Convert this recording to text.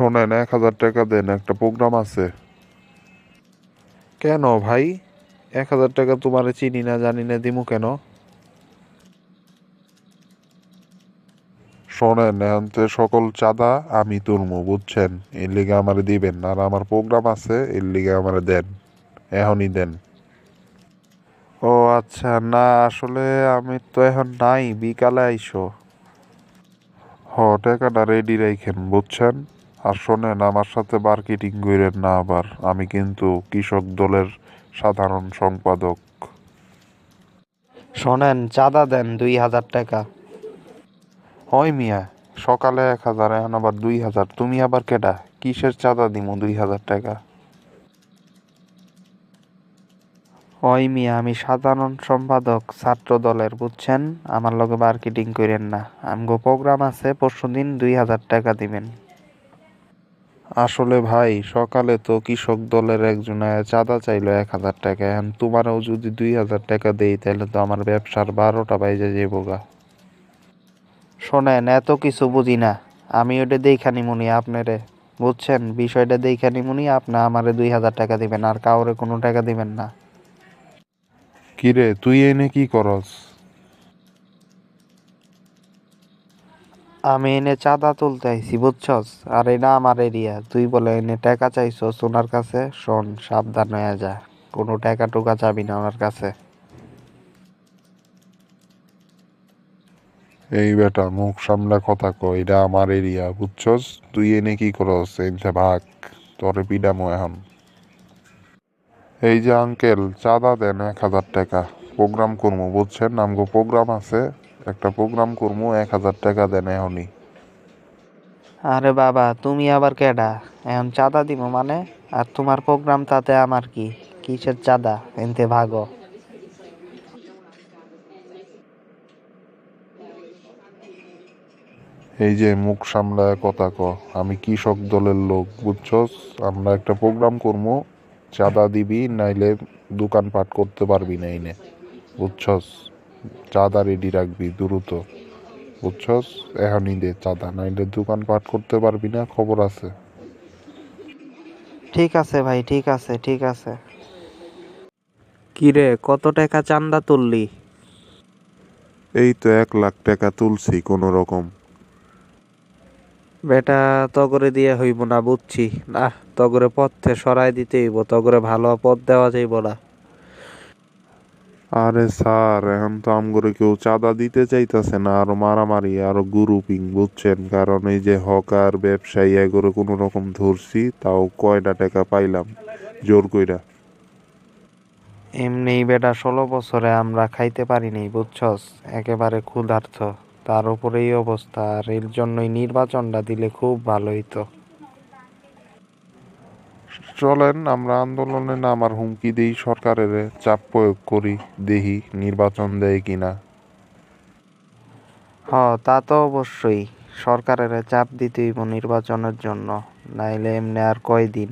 শোনেন, এক হাজার টাকা দেন, একটা প্রোগ্রাম আছে। কেন ভাই? এক হাজার টাকা তোমার চিনি না, জানি না, দিমু কেন? শোনেন, এখন তো সকল চাঁদা আমি তুলমু, বুঝছেন? এর লিগে আমার দিবেন, আর আমার প্রোগ্রাম আছে, এর লিগে আমার দেন, এখনই দেন। ও আচ্ছা না, আসলে আমি তো এখন নাই, বিকালে আইসো। হ, টাকাটা রেডি রাখেন বুঝছেন? আর শোনেন আমার সাথে মার্কেটিং করেন না আবার। আমি কিন্তু কৃষক দলের সাধারণ সম্পাদক। শোনেন চাঁদা দেন দুই হাজার টাকা। হয় মিয়া সকালে এক হাজার এখন আবার দুই হাজার। তুমি আবার কেডা? কিসের চাঁদা দিমু দুই হাজার টাকা? ওই মিয়া আমি সাধারণ সম্পাদক ছাত্র দলের বুঝছেন? আমার লগে মার্কেটিং করেন না। আমগো প্রোগ্রাম আছে পরশু দিন দুই হাজার টাকা দিবেন। আসলে ভাই, সকালে তো কৃষক দলের একজন চাঁদা চাইলো এক হাজার টাকা। এখন তোমারও যদি দুই হাজার টাকা দেই, তাহলে তো আমার ব্যবসার বারোটা বাইজে যাব গা। শোনেন, এত কিছু বুঝি না। আমি ওটা দেখা নিমুনি আপনারে। বুঝছেন? বিষয়টা দেখা নিমুনি, আপনি আমারে দুই হাজার টাকা দিবেন, আর কাউরে কোনো টাকা দিবেন না। কিরে, তুই এনে কি করস? আমি এনে চাঁদা তুলতে আইছি, বুঝছস? আর এটা আমার এরিয়া তুই বলে এনে টাকা চাইছস ওনার কাছে? শোন, সাবধান হয়ে যা। কোনো টাকা টুকা চাবি না ওনার কাছে। এই বেটা, মুখ সামলা কথা কয় এটা আমার এরিয়া বুঝছস? তুই এনে কি করস? এনতে ভাগ, তোরে পিডামো এখন। এই যে আঙ্কেল চাঁদা দেন এক হাজার টাকা। প্রোগ্রাম করব বুঝছেন? আমগো প্রোগ্রাম আছে। একটা প্রোগ্রাম করব এক হাজার টাকা দেন এখনই। আরে বাবা তুমি আবার কেডা? এখন চাঁদা দিব মানে? আর তোমার প্রোগ্রাম তাতে আমার কি? কিসের চাঁদা? এনতে ভাগো। এই যে মুখ সামলায় কথা ক আমি কৃষক দলের লোক বুঝছস? আমরা একটা প্রোগ্রাম করব চাঁদা দিবি নাইলে দোকানপাট করতে পারবি না এনে বুঝছস? চাঁদা রেডি রাখবি দ্রুত। বুঝছস? এখনই দে চাঁদা নাইলে দোকানপাট করতে পারবি না খবর আছে। ঠিক আছে ভাই ঠিক আছে ঠিক আছে। কিরে কত টাকা চান্দা তুললি? এই তো এক লাখ টাকা তুলছি কোনো রকম। বেটা তগরে দিয়ে হইব না বুঝছি। না তগরে পথে সরাই দিতে হইব তগরে ভালো পথ দেওয়া যাইব না। আরে স্যার, এখন তো আমগরে কেউ চাঁদা দিতে চাইতেছে না, আরও মারামারি, আরও গ্রুপিং বুঝছেন? কারণ এই যে হকার, ব্যবসায়ী, এগুলো কোনো রকম ধরছি, তাও কয়টা টাকা পাইলাম? জোর কইরা। এমনি বেটা ষোলো বছরে আমরা খাইতে পারিনি, বুঝছস? একেবারে ক্ষুধার্থ তার উপরে এই অবস্থা, আর এর জন্যই নির্বাচনটা দিলে খুব ভালো হইতো। চলেন, আমরা আন্দোলনে নামার হুমকি দেই সরকারের, চাপ প্রয়োগ করি, দেহি নির্বাচন দেয় কিনা। হ, তা তো অবশ্যই। সরকারের চাপ দিতে হইব নির্বাচনের জন্য, নাইলে এমনি আর কয়দিন?